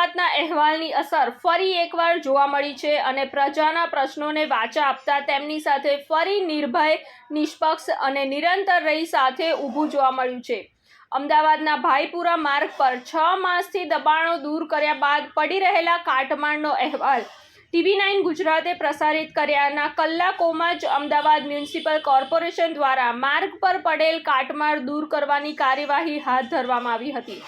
TV અહેવાલની અસર ફરી એકવાર જોવા મળી છે અને પ્રજાના પ્રશ્નોને વાચા આપતા તેમની સાથે ફરી નિર્ભય, નિષ્પક્ષ અને નિરંતર રહી સાથે ઊભું જોવા મળ્યું છે. અમદાવાદના ભાઈપુરા માર્ગ પર છ માસથી દબાણો દૂર કર્યા બાદ પડી રહેલા કાટમાળનો અહેવાલ ટીવી નાઇન ગુજરાતે પ્રસારિત કર્યાના કલાકોમાં જ અમદાવાદ મ્યુનિસિપલ કોર્પોરેશન દ્વારા માર્ગ પર પડેલ કાટમાળ દૂર કરવાની કાર્યવાહી હાથ ધરવામાં આવી હતી.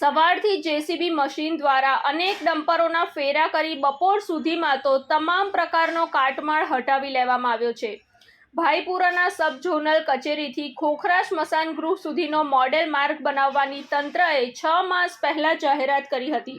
સવારથી જેસીબી મશીન દ્વારા અનેક ડમ્પરોના ફેરા કરી બપોર સુધીમાં તો તમામ પ્રકારનો કાટમાળ હટાવી લેવામાં આવ્યો છે. ભાઈપુરાના સબ ઝોનલ કચેરીથી ખોખરા સ્મશાન ગૃહ સુધીનો મોડેલ માર્ગ બનાવવાની તંત્રએ છ માસ પહેલા જાહેરાત કરી હતી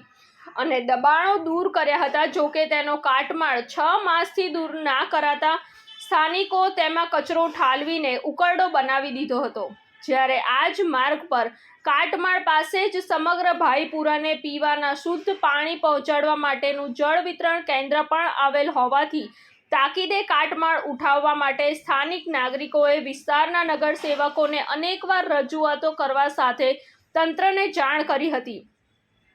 અને દબાણો દૂર કર્યા હતા. જોકે તેનો કાટમાળ છ માસથી દૂર ના કરાતા સ્થાનિકો તેમાં કચરો ઠાલવીને ઉકરડો બનાવી દીધો હતો. જ્યારે આ જ માર્ગ પર કાટમાળ પાસે જ સમગ્ર ભાઈપુરાને પીવાના શુદ્ધ પાણી પહોંચાડવા માટેનું જળ વિતરણ કેન્દ્ર પણ આવેલ હોવાથી તાકીદે કાટમાળ ઉઠાવવા માટે સ્થાનિક નાગરિકોએ વિસ્તારના નગરસેવકોને અનેકવાર રજૂઆતો કરવા સાથે તંત્રને જાણ કરી હતી.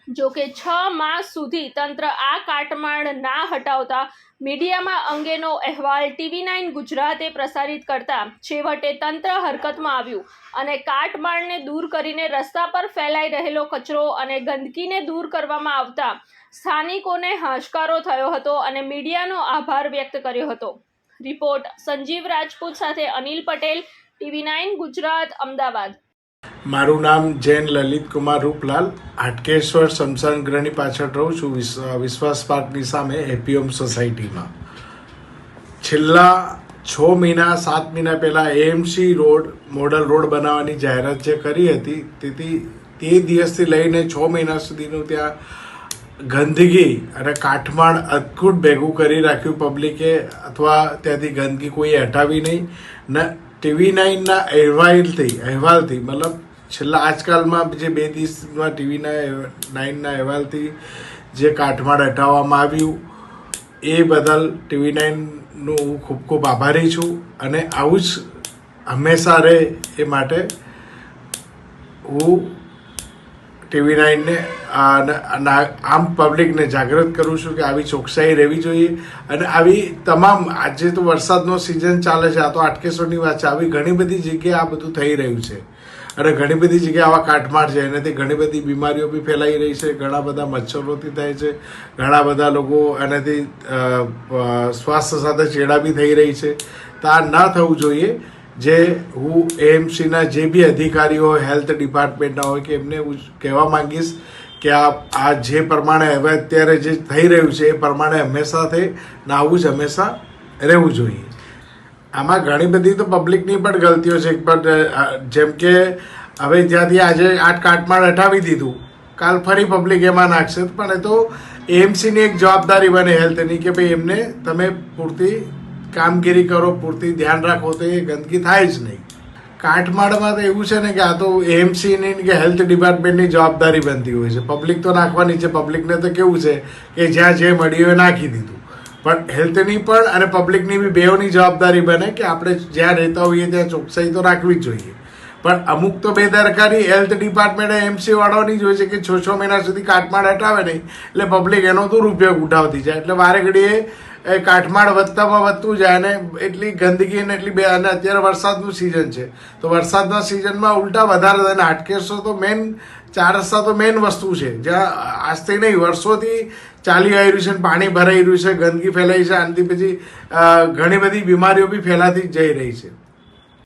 જો કે છ માસ સુધી તંત્ર આ કાટમાળ ના હટાવતા મીડિયામાં અંગેનો અહેવાલ ટીવી નાઇન ગુજરાતે પ્રસારિત કરતા છેવટે તંત્ર હરકતમાં આવ્યું અને કાટમાળને દૂર કરીને રસ્તા પર ફેલાઈ રહેલો કચરો અને ગંદકીને દૂર કરવામાં આવતા સ્થાનિકોને હાશકારો થયો હતો અને મીડિયાનો આભાર વ્યક્ત કર્યો હતો. રિપોર્ટ સંજીવ રાજપૂત સાથે અનિલ પટેલ, ટીવી નાઇન ગુજરાત, અમદાવાદ. મારું નામ જૈન લલિત કુમાર રૂપલાલ. હાટકેશ્વર શમશાન ગ્રહની પાછળ રહું છું વિસ- વિશ્વાસ પાર્કની સામે હેપી સોસાયટીમાં. છેલ્લા છ મહિના, સાત મહિના પહેલાં એએમસી રોડ, મોડલ રોડ બનાવવાની જાહેરાત જે કરી હતી, તેથી તે દિવસથી લઈને છ મહિના સુધીનું ત્યાં ગંદકી અને કાઠમાળ અદકૂટ ભેગું કરી રાખ્યું પબ્લિકે, અથવા ત્યાંથી ગંદકી કોઈ હટાવી નહીં. ને, ટીવી નાઇનના અહેવાલથી અહેવાલથી, મતલબ છેલ્લા આજકાલમાં જે બે દિવસમાં ટીવીના નાઇનના અહેવાલથી જે કાઠમાં હટાવવામાં આવ્યું, એ બદલ ટીવી નાઇનનું હું ખૂબ ખૂબ આભારી છું અને આવું જ હંમેશા રહે એ માટે હું ટીવી નાઇનને આમ પબ્લિકને જાગૃત કરું છું કે આવી ચોકસાઈ રહેવી જોઈએ. અને આવી તમામ આજે તો વરસાદનો સિઝન ચાલે છે, આ તો આટકેસોની વાત છે. આવી ઘણી બધી જગ્યાએ આ બધું થઈ રહ્યું છે. અને ઘણી બધી જગ્યાએ આવા કાટમાળ છે. એનાથી ઘણી બધી બીમારીઓ બી ફેલાઈ રહી છે. ઘણા બધા મચ્છરોથી થાય છે. ઘણા બધા લોકો એનાથી સ્વાસ્થ્ય સાથે ચેડા બી થઈ રહી છે. તો આ ન થવું જોઈએ. જે હું એએમસીના જે બી અધિકારીઓ હેલ્થ ડિપાર્ટમેન્ટના હોય કે એમને હું કહેવા માંગીશ કે આ આ જે પ્રમાણે હવે અત્યારે જે થઈ રહ્યું છે, એ પ્રમાણે હંમેશા થઈ ને આવું જ હંમેશા રહેવું જોઈએ. આમાં ઘણી બધી તો પબ્લિકની પણ ગલતીઓ છે. પણ જેમ કે હવે જ્યાંથી આજે આઠ કાટમાળ હટાવી દીધું, કાલ ફરી પબ્લિક એમાં નાખશે. પણ એ તો એએમસીની એક જવાબદારી બને હેલ્થની કે ભાઈ એમને તમે પૂરતી કામગીરી કરો, પૂરતી ધ્યાન રાખો, તો એ ગંદકી થાય જ નહીં. કાટમાળમાં તો એવું છે ને કે આ તો એએમસીની કે હેલ્થ ડિપાર્ટમેન્ટની જવાબદારી બનતી હોય છે. પબ્લિક તો નાખવાની છે. પબ્લિકને તો કેવું છે કે જ્યાં જે મળ્યું એ નાખી દીધું. પણ હેલ્થની પણ અને પબ્લિકની બી બેઓની જવાબદારી બને કે આપણે જ્યાં રહેતા હોઈએ ત્યાં ચોકસાઈ તો રાખવી જ જોઈએ. પણ અમુક તો બેદરકારી હેલ્થ ડિપાર્ટમેન્ટે એમસી વાળવાની જ હોય છે કે છ છ મહિના સુધી કાટમાળ હટાવે નહીં. એટલે પબ્લિક એનો દુરુપયોગ ઉઠાવતી જાય. એટલે વારે ઘડીએ એ કાટમાળ વધતામાં વધતું જાય અને એટલી ગંદકી અને એટલી બે અને અત્યારે વરસાદનું સિઝન છે. તો વરસાદના સિઝનમાં ઉલટા વધારે અને હાટકેસો તો મેન ચાર રસ્તા તો મેન વસ્તુ છે. જ્યાં આજથી નહીં, વર્ષોથી ચાલી આવી રહ્યું છે પાણી ભરાઈ રહ્યું છે, ગંદકી ફેલાઈ છે. આનાથી પછી ઘણી બધી બીમારીઓ બી ફેલાતી જઈ રહી છે.